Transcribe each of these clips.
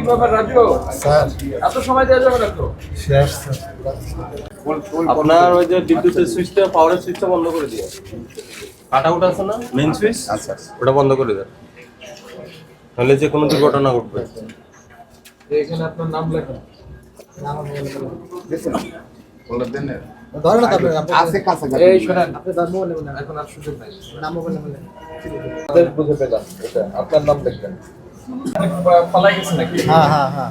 কি ব্যাপার রাজু? স্যার। এত সময় দেওয়া যাবে না তো? শেষ স্যার। আপনার ওই যে বিদ্যুতের সুইচটা পাওয়ারের সুইচটা বন্ধ করে দিয়ে কাটা উঠা আছে না? Main switch? আচ্ছা ওটা বন্ধ করে দেন তাহলে যে কোনো দুর্ঘটনা ঘটবে। এখানে আপনার নাম লেখা। আপনার নাম লিখবেন হ্যাঁ হ্যাঁ হ্যাঁ।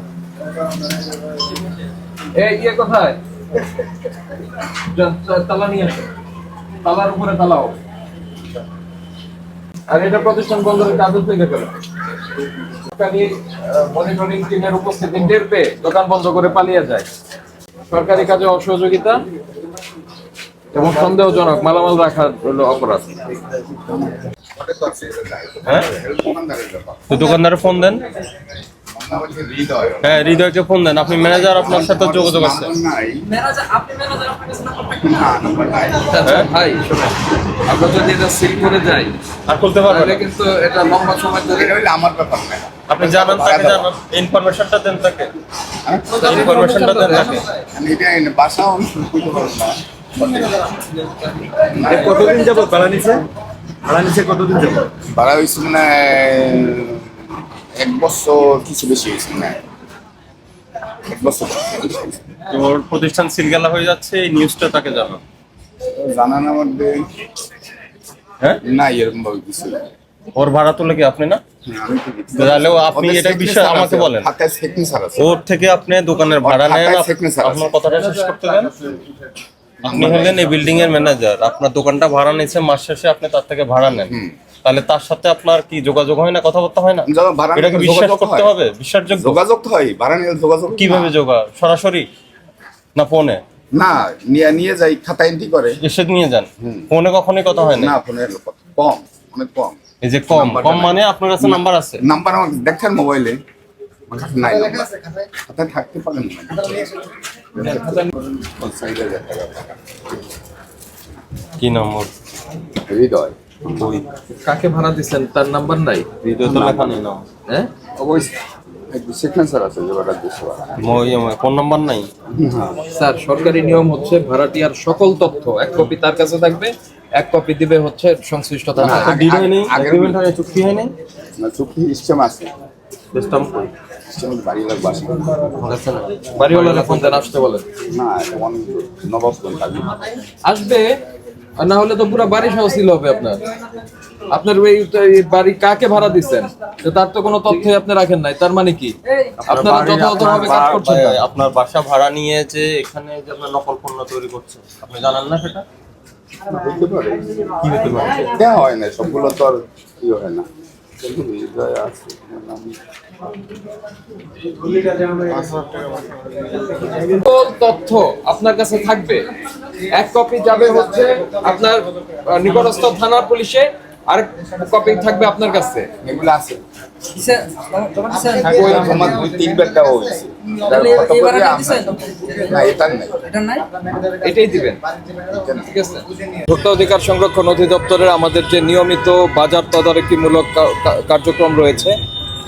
ইয়ে আর এটা প্রতিষ্ঠান বন্ধের কাজের থেকে গেল। মনিটরিং টিমের উপস্থিতি টের পেয়ে দোকান বন্ধ করে পালিয়ে যায়। সরকারি কাজে অসহযোগিতা এবং সন্দেহজনক মালামাল রাখা হলো অপরাধ। হ্যাঁ? তো দোকানদারে ফোন দেন। হ্যাঁ হৃদয়কে ফোন দেন। আপনি ম্যানেজার আপনার সাথে যোগাযোগ আছে। আচ্ছা, ভাই আমরা যদি এটা সিল করে যাই আর খুলতে পারবেন তাহলে কিন্তু এটা লম্বা সময় ধরে আমার ব্যাপার না। আপনি জানান তাকে জানান ইনফরমেশনটা দেন তাকে। ইনফরমেশনটা দেন তাকে। আমি এটা এনে বাসাও বুঝতে পারব না। কতদিন যাবত ভাড়া নিছে? ভাড়া নিছে কতদিন যাবত ভাড়া হয়েছে মানে এক বছর কিছু বেশি হয়েছে না এক বছর তো ওর প্রতিষ্ঠান সিলগালা হয়ে যাচ্ছে এই নিউজটা তাকে জানান জানানোর মধ্যে হ্যাঁ? না এরকম ভাবে কিছু ওর ভাড়া তোলে কি আপনি না? আমি তো কিছু- তাহলেও আপনি এটা বিষয় আমাকে বলেন। ওর থেকে আপনি দোকানের ভাড়া নেন। আপনার কথাটা শেষ করতে দেন। আপনি হলেন এই বিল্ডিং এর ম্যানেজার আপনার দোকানটা ভাড়া নিয়েছে মাস শেষে আপনি তার থেকে ভাড়া নেন। তাহলে তার সাথে আপনার কি যোগাযোগ হয় না কথাবার্তা হয় না? এটাকে বিশ্বাস যোগাযোগ করতে হয়। হবে? বিশ্বাসযোগ্য? যোগাযোগ তো হয় ভাড়া নিলে যোগাযোগ কীভাবে যোগা সরাসরি? না ফোনে? না নিয়ে নিয়ে যাই খাতা এন্ট্রি করে। এসে নিয়ে যান। ফোনে কখনোই কথা হয় না? না ফোনের কম অনেক কম। এই যে কম কম মানে আপনার কাছে নাম্বার আছে? নাম্বার আমার দেখছেন মোবাইলে নাই খাতায় থাকতে পারেন। যাবে। কি নম্বর? হৃদয়। ওই কাকে ভাড়া দিচ্ছেন তার নাম্বার নাই? ভিডিও তো লেখা নেই না। হ্যাঁ? অবশ্যই সিগনেচার আছে যে ওটা দেশে ফোন নাম্বার নাই? স্যার সরকারি নিয়ম হচ্ছে ভাড়াটিয়ার সকল তথ্য এক কপি তার কাছে থাকবে এক কপি দিবে হচ্ছে সংশ্লিষ্ট থানা হয় নাই, চুক্তি হয় নাই না চুক্তি সিস্টেম আছে। সিস্টেম বাড়িওয়ালারা ফোন দেন আসতে বলেন। আসবে আর না হলে তো পুরো বাড়ি সহ হবে আপনার। আপনার এই বাড়ি কাকে ভাড়া দিচ্ছেন? তার তো কোনো তথ্যই আপনি রাখেন নাই তার মানে কি? আপনারা যথাযথভাবে কাজ আপনার করছেন না। আপনার বাসা ভাড়া নিয়ে যে এখানে যে আপনার নকল পণ্য তৈরি করছে আপনি জানেন না সেটা? হতে পারে কি হতে পারে? দেওয়া হয় না সবগুলো তো আর কি হয় না। হৃদয় তথ্য আপনার কাছে থাকবে। এক কপি যাবে হচ্ছে আপনার নিকটস্থ থানার পুলিশে। আর কপি থাকবে আপনার কাছে। এগুলো আছে। ওই দুই তিনবার দেওয়া হয়েছে। কত করে আমরা- না এটা নেই। এটাই দিবেন। ঠিক আছে। ভোক্তা অধিকার সংরক্ষণ অধিদপ্তরের আমাদের যে নিয়মিত বাজার তদারকিমূলক কার্যক্রম রয়েছে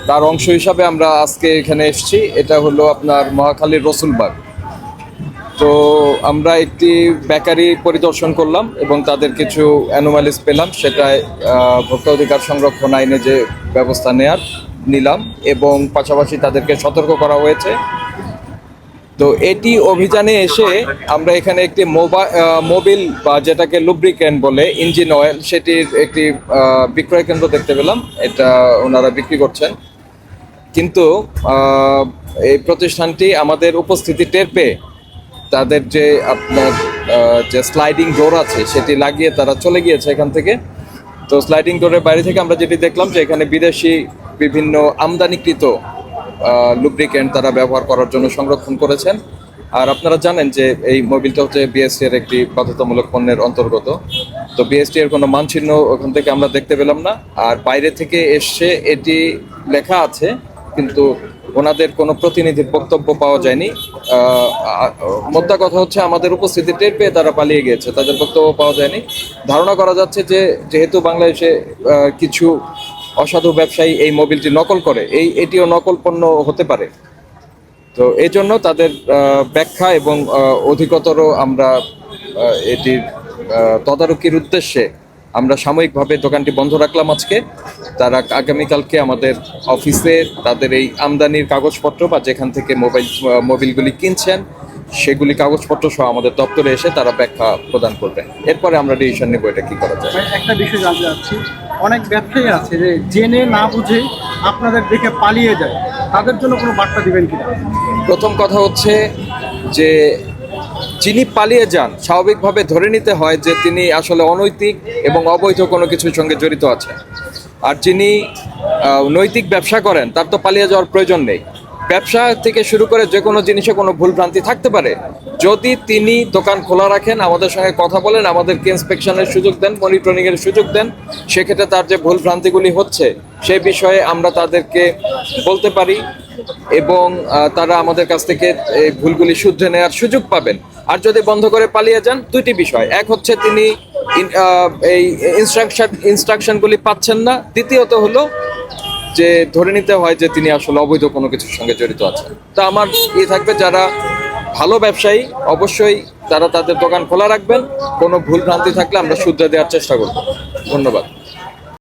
তার অংশ হিসাবে আমরা আজকে এখানে এসেছি। এটা হলো আপনার মহাখালীর রসুলবাগ। তো আমরা একটি বেকারি পরিদর্শন করলাম এবং তাদের কিছু অ্যানোমালিস পেলাম, সেটায় ভোক্তা অধিকার সংরক্ষণ আইনে যে ব্যবস্থা নেয়ার নিলাম এবং পাশাপাশি তাদেরকে সতর্ক করা হয়েছে। তো এটি অভিযানে এসে আমরা এখানে একটি মোবিল বা যেটাকে লুব্রিকেন্ট বলে ইঞ্জিন অয়েল সেটির একটি বিক্রয় কেন্দ্র দেখতে পেলাম। এটা ওনারা বিক্রি করছেন। কিন্তু এই প্রতিষ্ঠানটি আমাদের উপস্থিতি টের পেয়ে তাদের যে আপনার যে স্লাইডিং ডোর আছে, সেটি লাগিয়ে তারা চলে গিয়েছে এখান থেকে। তো স্লাইডিং ডোরের বাইরে থেকে আমরা যেটি দেখলাম যে এখানে বিদেশি বিভিন্ন আমদানিকৃত লুব্রিকেন্ট তারা ব্যবহার করার জন্য সংরক্ষণ করেছেন। আর আপনারা জানেন যে এই মোবিলটা হচ্ছে বিএসটি এর একটি বাধ্যতামূলক পণ্যের অন্তর্গত। তো বিএসটি এর কোনো মানচিহ্ন ওখান থেকে আমরা দেখতে পেলাম না। আর বাইরে থেকে এসে এটি লেখা আছে, কিন্তু ওনাদের কোনো প্রতিনিধির বক্তব্য পাওয়া যায়নি। মোদ্দা কথা হচ্ছে আমাদের উপস্থিতি টের পেয়ে তারা পালিয়ে গিয়েছে, তাদের বক্তব্য পাওয়া যায়নি। ধারণা করা যাচ্ছে যে যেহেতু বাংলাদেশে কিছু অসাধু ব্যবসায়ী এই মোবিলটি নকল করে, এই, এটিও নকল পণ্য হতে পারে। তো এই জন্য তাদের ব্যাখ্যা এবং অধিকতর আমরা এটির তদারকির উদ্দেশ্যে আমরা সাময়িকভাবে দোকানটি বন্ধ রাখলাম আজকে। তারা আগামীকালকে আমাদের অফিসে তাদের এই আমদানির কাগজপত্র বা যেখান থেকে মোবাইল মোবিলগুলি কিনছেন সেগুলি কাগজপত্র সহ আমাদের দপ্তরে এসে তারা ব্যাখ্যা প্রদান করবে। এরপরে আমরা ডিসিশন নেব এটা কি করা যায়। একটা বিষয় জানতে চাচ্ছি। অনেক ব্যবসায়ী আছে যে জেনে না বুঝে আপনাদের দেখে পালিয়ে যায়। তাদের জন্য কোনো বার্তা দিবেন কিনা? প্রথম কথা হচ্ছে যে যিনি পালিয়ে যান, স্বাভাবিকভাবে ধরে নিতে হয় যে তিনি আসলে অনৈতিক এবং অবৈধ কোনো কিছুর সঙ্গে জড়িত আছেন। আর যিনি নৈতিক ব্যবসা করেন, তার তো পালিয়ে যাওয়ার প্রয়োজন নেই। ব্যবসা থেকে শুরু করে যে কোনো জিনিসে কোনো ভুল ভ্রান্তি থাকতে পারে। যদি তিনি দোকান খোলা রাখেন, আমাদের সঙ্গে কথা বলেন, আমাদেরকে ইন্সপেকশনের সুযোগ দেন মনিটরিং এর সুযোগ দেন, সেক্ষেত্রে তার যে ভুল ভ্রান্তিগুলি হচ্ছে সেই বিষয়ে আমরা তাদেরকে বলতে পারি। এবং তারা আমাদের কাছ থেকে এই ভুলগুলি শুদ্ধে নেওয়ার সুযোগ পাবেন। আর যদি বন্ধ করে পালিয়ে যান, দুইটি বিষয়। এক হচ্ছে তিনি এই ইনস্ট্রাকশন ইনস্ট্রাকশনগুলি পাচ্ছেন না। দ্বিতীয়ত হলো যে, ধরে নিতে হয় যে, তিনি আসলে অবৈধ কোনো কিছুর সঙ্গে জড়িত আছেন। তা আমার ইয়ে থাকবে, যারা ভালো ব্যবসায়ী, অবশ্যই তারা তাদের দোকান খোলা রাখবেন। কোনো ভুল ভ্রান্তি থাকলে আমরা শুদ্ধ দেওয়ার চেষ্টা করব। ধন্যবাদ।